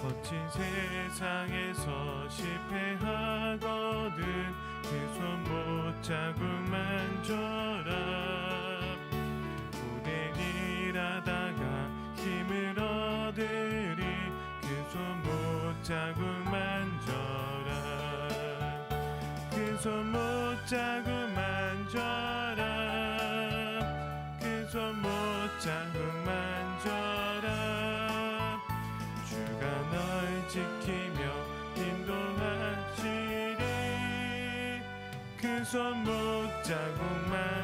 거친 세상에서 실패하거든 그 손 못 자국만 줘 손 못 자국만 줘라. 그 손 못 자국만 줘라. 주가 널 지키며 인도하시리. 그 손 못 자국만 줘라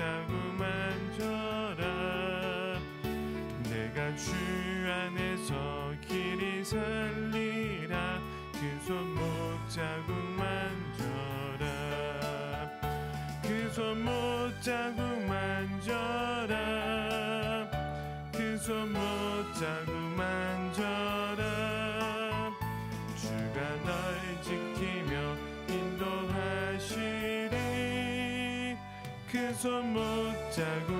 자국만 줘라 내가 주 안에서 길이 살리라. 그 손못 자국만 줘라 그 손못 자국만 줘라 그 손못 자국 손못 자국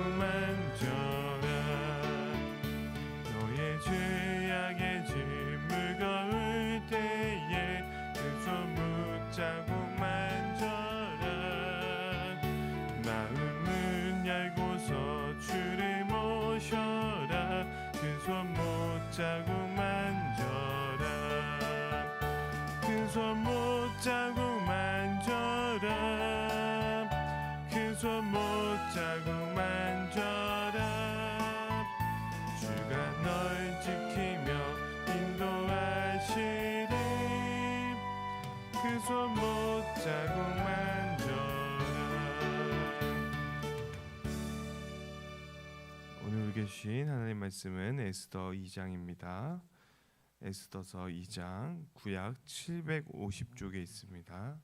손 못 자국만 줘라. 오늘 우리에게 주신 하나님 말씀은 에스더 2장입니다. 에스더서 2장 구약 750쪽에 있습니다.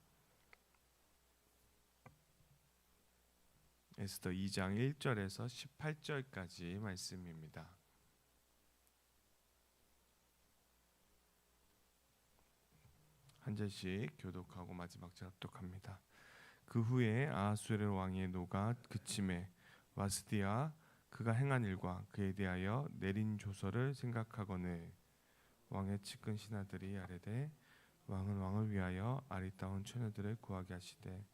에스더 2장 1절에서 18절까지 말씀입니다. 한 절씩 교독하고 마지막 절 합독합니다. 그 후에 아하수에르 왕의 노가 그침에 와스디아 그가 행한 일과 그에 대하여 내린 조서를 생각하거늘 왕의 측근 신하들이 아뢰되 왕은 왕을 위하여 아리따운 처녀들을 구하게 하시되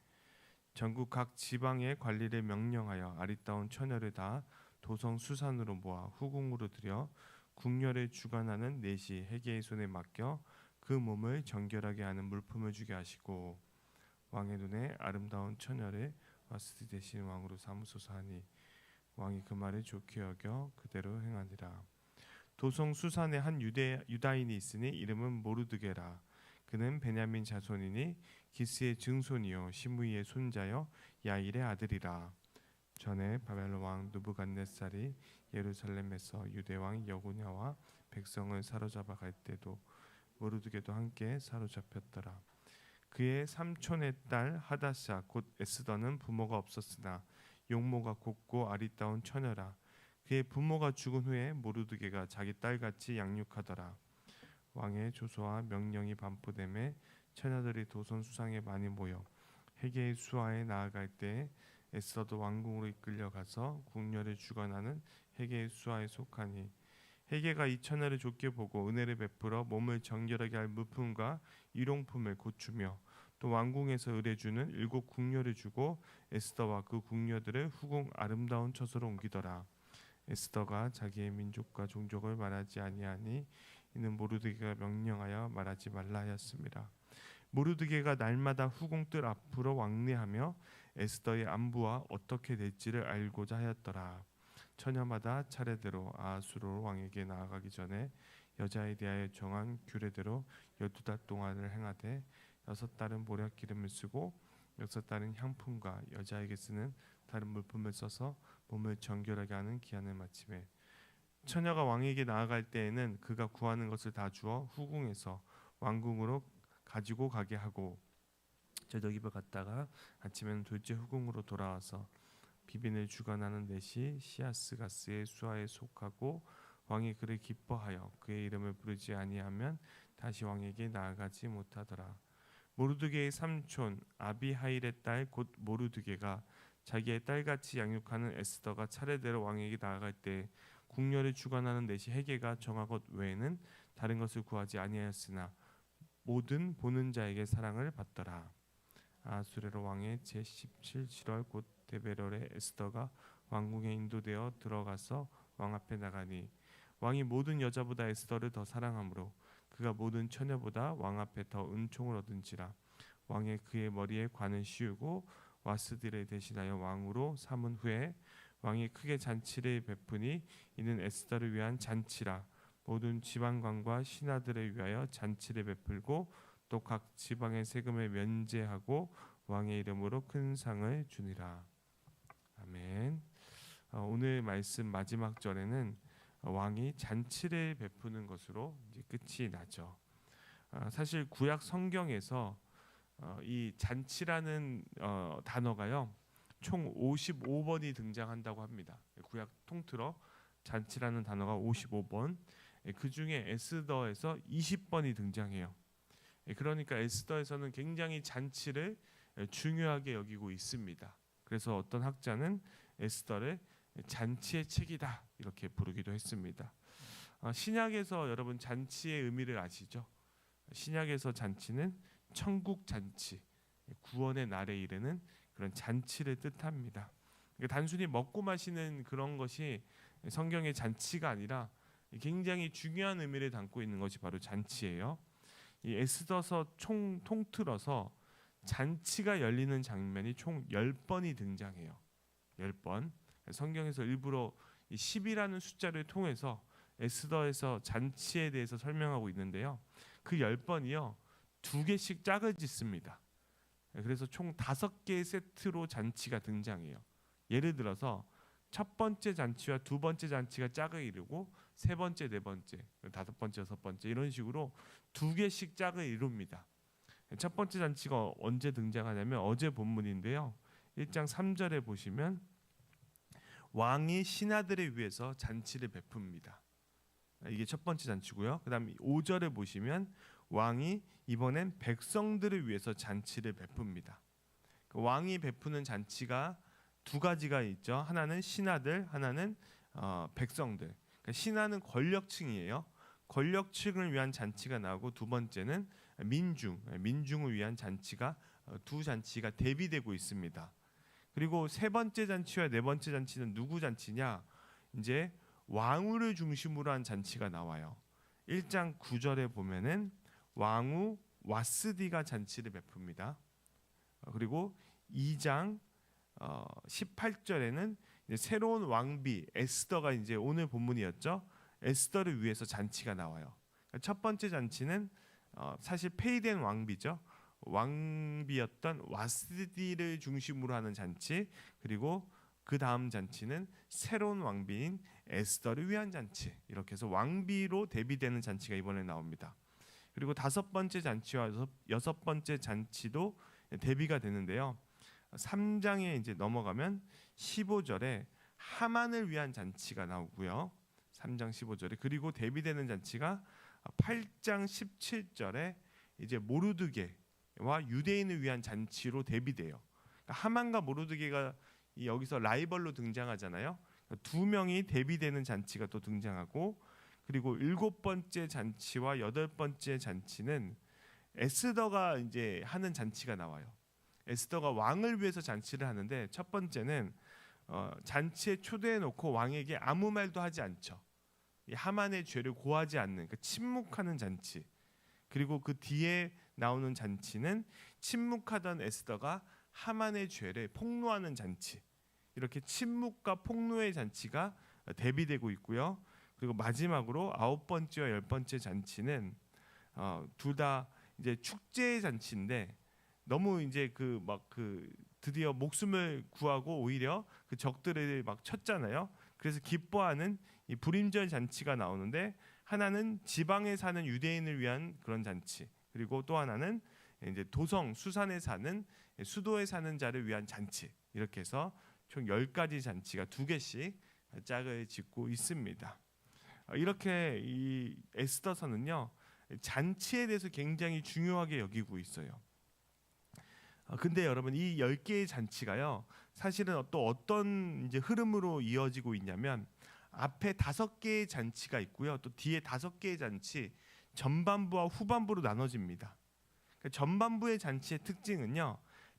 전국 각 지방의 관리를 명령하여 아리따운 처녀를 다 도성 수산으로 모아 후궁으로 들여 궁녀를 주관하는 내시 해계의 손에 맡겨 그 몸을 정결하게 하는 물품을 주게 하시고 왕의 눈에 아름다운 처녀를 와스디 대신 왕으로 삼으소서 하니 왕이 그 말을 좋게 여겨 그대로 행하니라 도성 수산에 한 유대 유다인이 있으니 이름은 모르드게라. 그는 베냐민 자손이니 기스의 증손이요 시므이의 손자요 야일의 아들이라. 전에 바벨론 왕 누부갓네살이 예루살렘에서 유대 왕 여고냐와 백성을 사로잡아 갈 때도 모르드게도 함께 사로잡혔더라. 그의 삼촌의 딸 하다샤 곧 에스더는 부모가 없었으나 용모가 곱고 아리따운 처녀라. 그의 부모가 죽은 후에 모르드게가 자기 딸같이 양육하더라. 왕의 조서와 명령이 반포됨에 처녀들이 도선 수상에 많이 모여 해계의 수하에 나아갈 때 에스더도 왕궁으로 이끌려 가서 궁녀를 주관하는 해계의 수하에 속하니 해계가 이 처녀를 좋게 보고 은혜를 베풀어 몸을 정결하게 할 물품과 일용품을 고추며 또 왕궁에서 의뢰주는 일곱 궁녀를 주고 에스더와 그 궁녀들을 후궁 아름다운 처소로 옮기더라. 에스더가 자기의 민족과 종족을 말하지 아니하니 이는 모르드게가 명령하여 말하지 말라 하였습니다. 모르드게가 날마다 후궁 뜰 앞으로 왕래하며 에스더의 안부와 어떻게 될지를 알고자 하였더라. 처녀마다 차례대로 아수르 왕에게 나아가기 전에 여자에 대하여 정한 규례대로 열두 달 동안을 행하되 여섯 달은 모략 기름을 쓰고 여섯 달은 향품과 여자에게 쓰는 다른 물품을 써서 몸을 정결하게 하는 기한을 마침에 처녀가 왕에게 나아갈 때에는 그가 구하는 것을 다 주어 후궁에서 왕궁으로 가지고 가게 하고 저녁 입을 갔다가 아침에는 둘째 후궁으로 돌아와서 비빈을 주관하는 넷이 시아스가스의 수하에 속하고 왕이 그를 기뻐하여 그의 이름을 부르지 아니하면 다시 왕에게 나아가지 못하더라. 모르드게의 삼촌 아비하일의 딸 곧 모르드게가 자기의 딸같이 양육하는 에스더가 차례대로 왕에게 나아갈 때 궁녀를 주관하는 넷이 해계가 정한 것 외에는 다른 것을 구하지 아니하였으나 모든 보는 자에게 사랑을 받더라. 아수레로 왕의 제17 7월 곧 데베렐의 에스더가 왕궁에 인도되어 들어가서 왕 앞에 나가니 왕이 모든 여자보다 에스더를 더 사랑하므로 그가 모든 처녀보다 왕 앞에 더 은총을 얻은지라 왕의 그의 머리에 관을 씌우고 와스디를 대신하여 왕으로 삼은 후에 왕이 크게 잔치를 베푸니 이는 에스더를 위한 잔치라. 모든 지방관과 신하들을 위하여 잔치를 베풀고 또 각 지방의 세금을 면제하고 왕의 이름으로 큰 상을 주니라 아멘. 어, 오늘 말씀 마지막 절에는 왕이 잔치를 베푸는 것으로 끝이 나죠. 어, 사실 구약 성경에서 어, 이 잔치라는 어, 단어가요 총 55번이 등장한다고 합니다. 구약 통틀어 잔치라는 단어가 55번. 그 중에 에스더에서 20번이 등장해요. 예, 그러니까 에스더에서는 굉장히 잔치를 예, 중요하게 여기고 있습니다. 그래서 어떤 학자는 에스더를 잔치의 책이다 이렇게 부르기도 했습니다. 어, 신약에서 여러분 잔치의 의미를 아시죠? 신약에서 잔치는 천국 잔치, 구원의 날에 이르는 그런 잔치를 뜻합니다. 그러니까 단순히 먹고 마시는 그런 것이 성경의 잔치가 아니라 굉장히 중요한 의미를 담고 있는 것이 바로 잔치예요. 이 에스더서 총 통틀어서 잔치가 열리는 장면이 총 10번이 등장해요. 10번. 성경에서 일부러 이 10이라는 숫자를 통해서 에스더에서 잔치에 대해서 설명하고 있는데요. 그 10번이요. 두 개씩 짝을 짓습니다. 그래서 총 다섯 개의 세트로 잔치가 등장해요. 예를 들어서 첫 번째 잔치와 두 번째 잔치가 짝을 이루고 세 번째, 네 번째, 다섯 번째, 여섯 번째 이런 식으로 두 개씩 짝을 이룹니다. 첫 번째 잔치가 언제 등장하냐면 어제 본문인데요. 1장 3절에 보시면 왕이 신하들을 위해서 잔치를 베풉니다. 이게 첫 번째 잔치고요. 그다음 5절에 보시면 왕이 이번엔 백성들을 위해서 잔치를 베풉니다. 그 왕이 베푸는 잔치가 두 가지가 있죠. 하나는 신하들, 하나는 어, 백성들. 그러니까 신하는 권력층이에요. 권력층을 위한 잔치가 나오고 두 번째는 민중, 민중을 위한 잔치가 어, 두 잔치가 대비되고 있습니다. 그리고 세 번째 잔치와 네 번째 잔치는 누구 잔치냐? 이제 왕후를 중심으로 한 잔치가 나와요. 1장 9절에 보면은 왕후 와스디가 잔치를 베풉니다. 어, 그리고 2장 어, 18절에는 새로운 왕비 에스더가 이제 오늘 본문이었죠. 에스더를 위해서 잔치가 나와요. 첫 번째 잔치는 어, 사실 페이된 왕비죠. 왕비였던 와스디를 중심으로 하는 잔치 그리고 그 다음 잔치는 새로운 왕비인 에스더를 위한 잔치 이렇게 해서 왕비로 대비되는 잔치가 이번에 나옵니다. 그리고 다섯 번째 잔치와 여섯, 여섯 번째 잔치도 대비가 되는데요. 3장에 이제 넘어가면 15절에 하만을 위한 잔치가 나오고요. 3장 15절에 그리고 대비되는 잔치가 8장 17절에 이제 모르드게와 유대인을 위한 잔치로 대비돼요. 그러니까 하만과 모르드게가 이 여기서 라이벌로 등장하잖아요. 두 명이 대비되는 잔치가 또 등장하고 그리고 일곱 번째 잔치와 여덟 번째 잔치는 에스더가 이제 하는 잔치가 나와요. 에스더가 왕을 위해서 잔치를 하는데 첫 번째는 어, 잔치에 초대해 놓고 왕에게 아무 말도 하지 않죠. 이 하만의 죄를 고하지 않는 그 침묵하는 잔치. 그리고 그 뒤에 나오는 잔치는 침묵하던 에스더가 하만의 죄를 폭로하는 잔치. 이렇게 침묵과 폭로의 잔치가 대비되고 있고요. 그리고 마지막으로 아홉 번째와 열 번째 잔치는 어, 둘다 이제 축제의 잔치인데 너무 이제 그 막그 드디어 목숨을 구하고 오히려 그 적들을 막 쳤잖아요. 그래서 기뻐하는 이 불임절 잔치가 나오는데 하나는 지방에 사는 유대인을 위한 그런 잔치 그리고 또 하나는 이제 도성 수산에 사는 수도에 사는 자를 위한 잔치 이렇게 해서 총 10가지 잔치가 두 개씩 짝을 짓고 있습니다. 어, 이렇게 이 에스더서는요 잔치에 대해서 굉장히 중요하게 여기고 있어요. 어, 근데 여러분 이 10개의 잔치가요 사실은 또 어떤 이제 흐름으로 이어지고 있냐면 앞에 다섯 개의 잔치가 있고요 또 뒤에 다섯 개의 잔치 전반부와 후반부로 나눠집니다. 그러니까 전반부의 잔치의 특징은요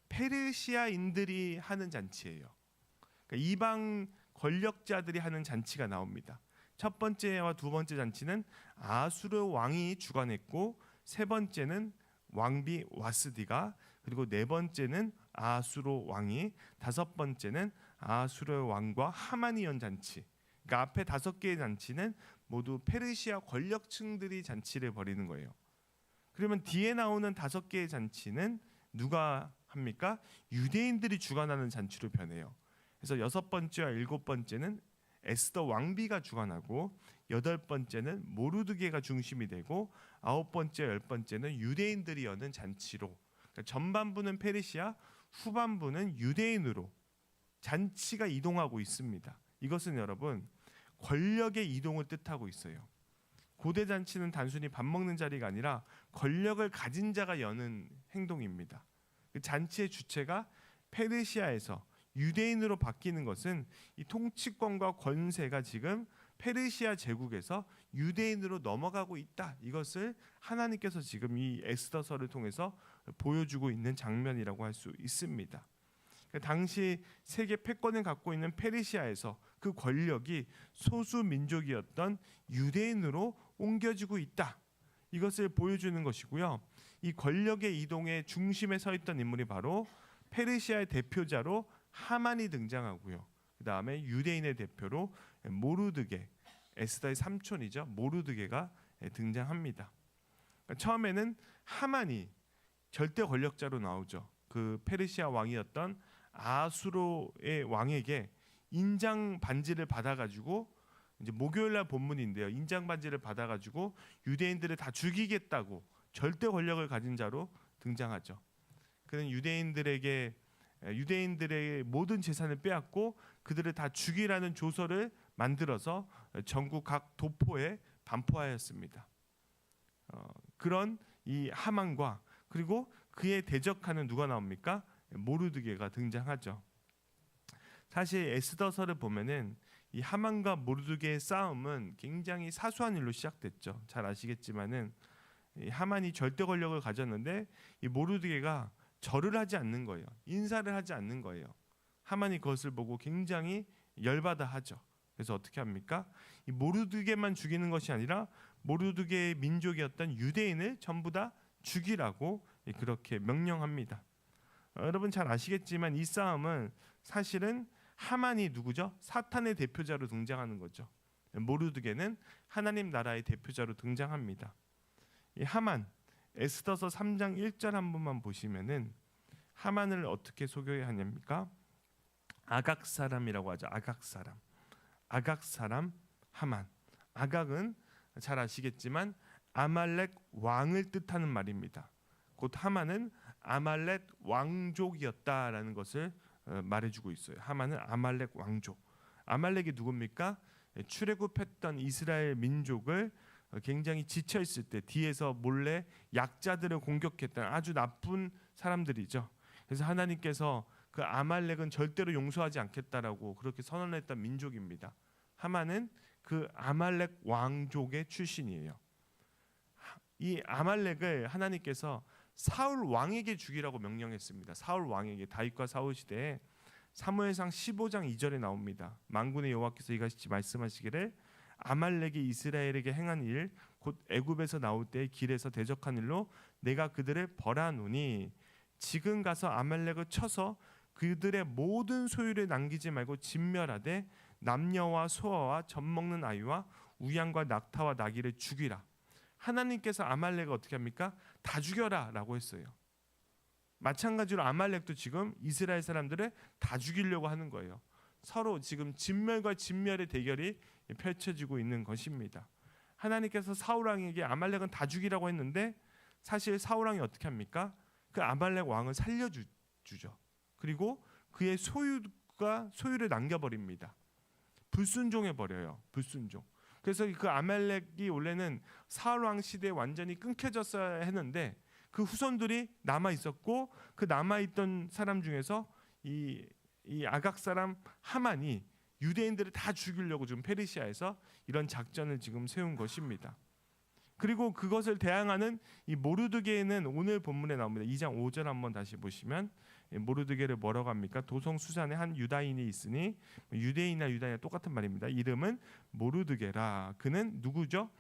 페르시아인들이 하는 잔치예요. 그러니까 이방 권력자들이 하는 잔치가 나옵니다. 첫 번째와 두 번째 잔치는 아수르 왕이 주관했고 세 번째는 왕비 와스디가 그리고 네 번째는 아수르 왕이 다섯 번째는 아수르 왕과 연 잔치. 그러니까 앞에 다섯 개의 잔치는 모두 페르시아 권력층들이 잔치를 벌이는 거예요. 그러면 뒤에 나오는 다섯 개의 잔치는 누가 합니까? 유대인들이 주관하는 잔치로 변해요. 그래서 여섯 번째와 일곱 번째는 에스더 왕비가 주관하고 여덟 번째는 모르드게가 중심이 되고 아홉 번째 열 번째는 유대인들이 여는 잔치로 그러니까 전반부는 페르시아 후반부는 유대인으로 잔치가 이동하고 있습니다. 이것은 여러분 권력의 이동을 뜻하고 있어요. 고대 잔치는 단순히 밥 먹는 자리가 아니라 권력을 가진 자가 여는 행동입니다. 그 잔치의 주체가 페르시아에서 유대인으로 바뀌는 것은 이 통치권과 권세가 지금 페르시아 제국에서 유대인으로 넘어가고 있다. 이것을 하나님께서 지금 이 에스더서를 통해서 보여주고 있는 장면이라고 할 수 있습니다. 그 당시 세계 패권을 갖고 있는 페르시아에서 그 권력이 소수 민족이었던 유대인으로 옮겨지고 있다. 이것을 보여주는 것이고요. 이 권력의 이동의 중심에 서 있던 인물이 바로 페르시아의 대표자로 하만이 등장하고요. 그 다음에 유대인의 대표로 모르드게 에스더의 삼촌이죠. 모르드게가 등장합니다. 그러니까 처음에는 하만이 절대 권력자로 나오죠. 그 페르시아 왕이었던 아수로의 왕에게 인장 반지를 받아가지고 이제 목요일날 본문인데요. 인장 반지를 받아가지고 유대인들을 다 죽이겠다고 절대 권력을 가진 자로 등장하죠. 그는 유대인들에게 유대인들의 모든 재산을 빼앗고 그들을 다 죽이라는 조서를 만들어서 전국 각 도포에 반포하였습니다. 어, 그런 이 하만과 그리고 그에 대적하는 누가 나옵니까? 모르드게가 등장하죠. 사실 에스더서를 보면은 이 하만과 모르드게의 싸움은 굉장히 사소한 일로 시작됐죠. 잘 아시겠지만은 이 하만이 절대 권력을 가졌는데 이 모르드게가 절을 하지 않는 거예요. 인사를 하지 않는 거예요. 하만이 그것을 보고 굉장히 열받아 하죠. 그래서 어떻게 합니까? 이 모르드게만 죽이는 것이 아니라 모르드게의 민족이었던 유대인을 전부 다 죽이라고 그렇게 명령합니다. 어, 여러분 잘 아시겠지만 이 싸움은 사실은 하만이 누구죠? 사탄의 대표자로 등장하는 거죠. 모르드게는 하나님 나라의 대표자로 등장합니다. 이 하만 에스더서 3장 1절 한 번만 보시면은 하만을 어떻게 소개하냐니까 아각 사람이라고 하죠. 아각 사람. 아각 사람 하만. 아각은 잘 아시겠지만 아말렉 왕을 뜻하는 말입니다. 곧 하만은 아말렉 왕족이었다라는 것을 어, 말해주고 있어요. 하만은 아말렉 왕족. 아말렉이 누굽니까? 예, 출애굽했던 이스라엘 민족을 어, 굉장히 지쳐 있을 때 뒤에서 몰래 약자들을 공격했던 아주 나쁜 사람들이죠. 그래서 하나님께서 그 아말렉은 절대로 용서하지 않겠다라고 그렇게 선언했던 민족입니다. 하만은 그 아말렉 왕족의 출신이에요. 하- 이 아말렉을 하나님께서 사울 왕에게 죽이라고 명령했습니다. 사울 왕에게 다윗과 사울 시대에 사무엘상 15장 2절에 나옵니다. 만군의 여호와께서 이같이 말씀하시기를 아말렉이 이스라엘에게 행한 일 곧 애굽에서 나올 때 길에서 대적한 일로 내가 그들을 벌하노니 지금 가서 아말렉을 쳐서 그들의 모든 소유를 남기지 말고 진멸하되 남녀와 소아와 젖 먹는 아이와 우양과 낙타와 나귀를 죽이라. 하나님께서 아말렉을 어떻게 합니까? 다 죽여라라고 했어요. 마찬가지로 아말렉도 지금 이스라엘 사람들을 다 죽이려고 하는 거예요. 서로 지금 진멸과 진멸의 대결이 펼쳐지고 있는 것입니다. 하나님께서 사울 왕에게 아말렉은 다 죽이라고 했는데 사실 사울 왕이 어떻게 합니까? 그 아말렉 왕을 살려 주, 죠 그리고 그의 소유가 소유를 남겨 버립니다. 불순종해 버려요. 불순종. 그래서 그 아말렉이 원래는 사울 왕 시대에 완전히 끊겨졌어야 했는데 그 후손들이 남아 있었고 그 남아 있던 사람 중에서 이, 이 아각 사람 하만이 유대인들을 다 죽이려고 지금 페르시아에서 이런 작전을 지금 세운 것입니다. 그리고 그것을 대항하는 이 모르드게는 오늘 본문에 나옵니다. 2장 5절 한번 다시 보시면 이 모르드게를 뭐라고 합니까? 도성 수산에 한 유다인이 있으니 유대인이나 유다인이나 똑같은 말입니다. 이름은 모르드게라. 그는 누구죠?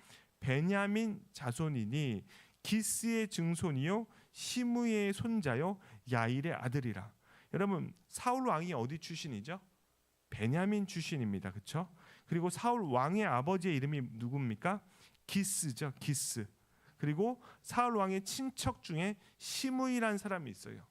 베냐민 자손이니 기스의 증손이요 시므의 손자요 야일의 아들이라. 여러분 사울 왕이 어디 출신이죠? 베냐민 출신입니다. 그렇죠? 그리고 사울 왕의 아버지의 이름이 누굽니까? 기스죠. 기스. 그리고 사울 왕의 친척 중에 시므이라는 사람이 있어요.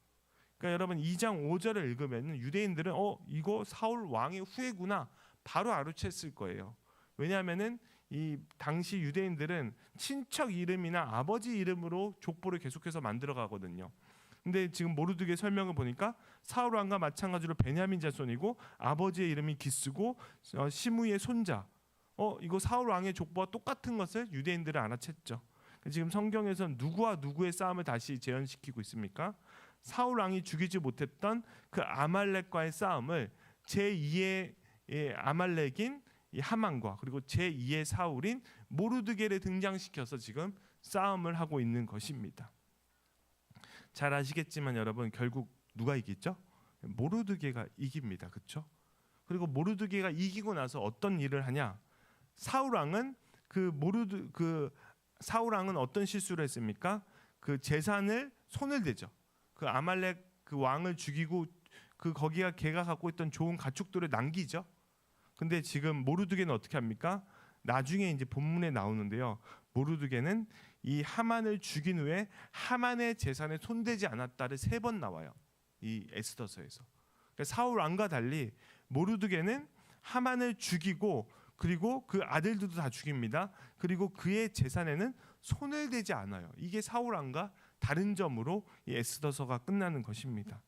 그러니까 여러분 2장 5절을 읽으면 유대인들은 어 이거 사울 왕의 후예구나 바로 알아챘을 거예요. 왜냐하면은 이 당시 유대인들은 친척 이름이나 아버지 이름으로 족보를 계속해서 만들어 가거든요. 근데 지금 모르드게 설명을 보니까 사울 왕과 마찬가지로 베냐민 자손이고 아버지의 이름이 기스고 어, 시므의 손자. 어 이거 사울 왕의 족보와 똑같은 것을 유대인들은 알아챘죠. 지금 성경에서 누구와 누구의 싸움을 다시 재현시키고 있습니까? 사울 왕이 죽이지 못했던 그 아말렉과의 싸움을 제 2의 아말렉인 이 하만과 그리고 제 2의 사울인 모르드게를 등장시켜서 지금 싸움을 하고 있는 것입니다. 잘 아시겠지만 여러분 결국 누가 이기죠? 모르드게가 이깁니다. 그렇죠? 그리고 모르드게가 이기고 나서 어떤 일을 하냐? 사울 왕은 그 모르드 그 사울 왕은 어떤 실수를 했습니까? 그 재산을 손을 대죠. 그 아말렉 그 왕을 죽이고 그 거기가 걔가 갖고 있던 좋은 가축들을 남기죠. 근데 지금 모르드게는 어떻게 합니까? 나중에 이제 본문에 나오는데요. 모르드게는 이 하만을 죽인 후에 하만의 재산에 손대지 않았다를 세 번 나와요. 이 에스더서에서. 그러니까 사울 왕과 달리 모르드게는 하만을 죽이고 그리고 그 아들들도 다 죽입니다. 그리고 그의 재산에는 손을 대지 않아요. 이게 사울 왕과 다른 점으로 이 에스더서가 끝나는 것입니다.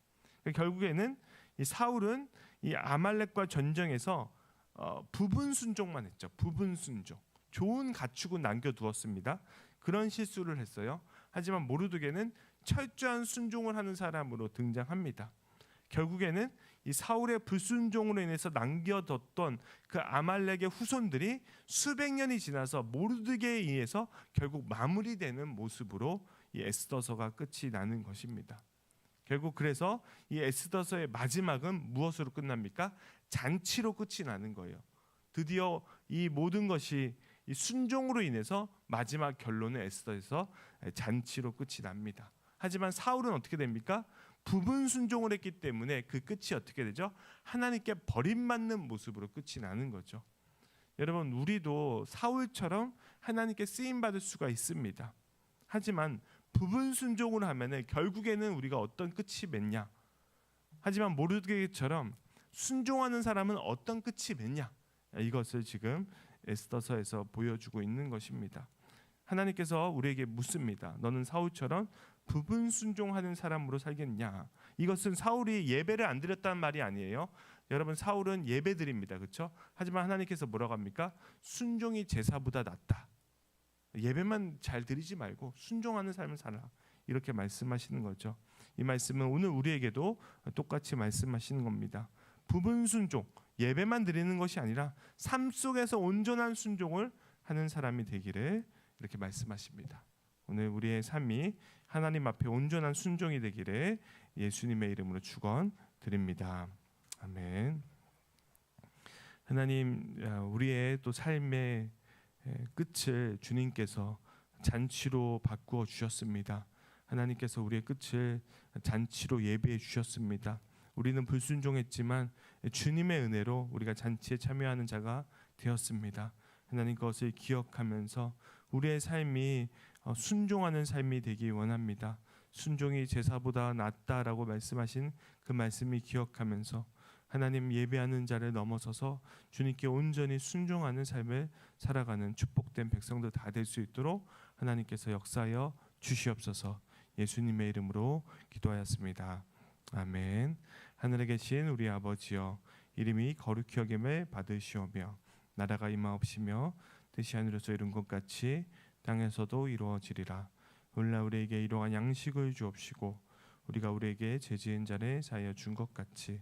그러니까 결국에는 이 사울은 이 아말렉과 전쟁에서 어, 부분 순종만 했죠. 부분 순종. 좋은 가축은 남겨두었습니다. 그런 실수를 했어요. 하지만 모르드게는 철저한 순종을 하는 사람으로 등장합니다. 결국에는 이 사울의 불순종으로 인해서 남겨뒀던 그 아말렉의 후손들이 수백 년이 지나서 모르드게에 의해서 결국 마무리되는 모습으로 이 에스더서가 끝이 나는 것입니다. 결국 그래서 이 에스더서의 마지막은 무엇으로 끝납니까? 잔치로 끝이 나는 거예요. 드디어 이 모든 것이 이 순종으로 인해서 마지막 결론은 에스더에서 잔치로 끝이 납니다. 하지만 사울은 어떻게 됩니까? 부분 순종을 했기 때문에 그 끝이 어떻게 되죠? 하나님께 버림받는 모습으로 끝이 나는 거죠. 여러분 우리도 사울처럼 하나님께 쓰임 받을 수가 있습니다. 하지만 부분 순종을 하면은 결국에는 우리가 어떤 끝이 맺냐? 하지만 모르드게처럼 순종하는 사람은 어떤 끝이 맺냐? 이것을 지금 에스더서에서 보여주고 있는 것입니다. 하나님께서 우리에게 묻습니다. 너는 사울처럼 부분 순종하는 사람으로 살겠냐? 이것은 사울이 예배를 안 드렸다는 말이 아니에요. 여러분 사울은 예배 드립니다. 그렇죠? 하지만 하나님께서 뭐라고 합니까? 순종이 제사보다 낫다. 예배만 잘 드리지 말고 순종하는 삶을 살아. 이렇게 말씀하시는 거죠. 이 말씀은 오늘 우리에게도 똑같이 말씀하시는 겁니다. 부분 순종, 예배만 드리는 것이 아니라 삶 속에서 온전한 순종을 하는 사람이 되기를 이렇게 말씀하십니다. 오늘 우리의 삶이 하나님 앞에 온전한 순종이 되기를 예수님의 이름으로 축원 드립니다. 아멘. 하나님 아, 우리의 또 삶의 에, 끝을 주님께서 잔치로 바꾸어 주셨습니다. 하나님께서 우리의 끝을 잔치로 예배해 주셨습니다. 우리는 불순종했지만 주님의 은혜로 우리가 잔치에 참여하는 자가 되었습니다. 하나님 것을 기억하면서 우리의 삶이 어, 순종하는 삶이 되기 원합니다. 순종이 제사보다 낫다라고 말씀하신 그 말씀이 기억하면서 하나님 예배하는 자를 넘어서서 주님께 온전히 순종하는 삶을 살아가는 축복된 백성들 다 될 수 있도록 하나님께서 역사하여 주시옵소서. 예수님의 이름으로 기도하였습니다. 아멘. 하늘에 계신 우리 아버지여 이름이 거룩히 여김을 받으시오며 나라가 임하옵시며 뜻이 하늘에서 이룬 것 같이 땅에서도 이루어지리라. 오늘날 우리에게 이러한 양식을 주옵시고 우리가 우리에게 죄 지은 자를 사하여 준 것 같이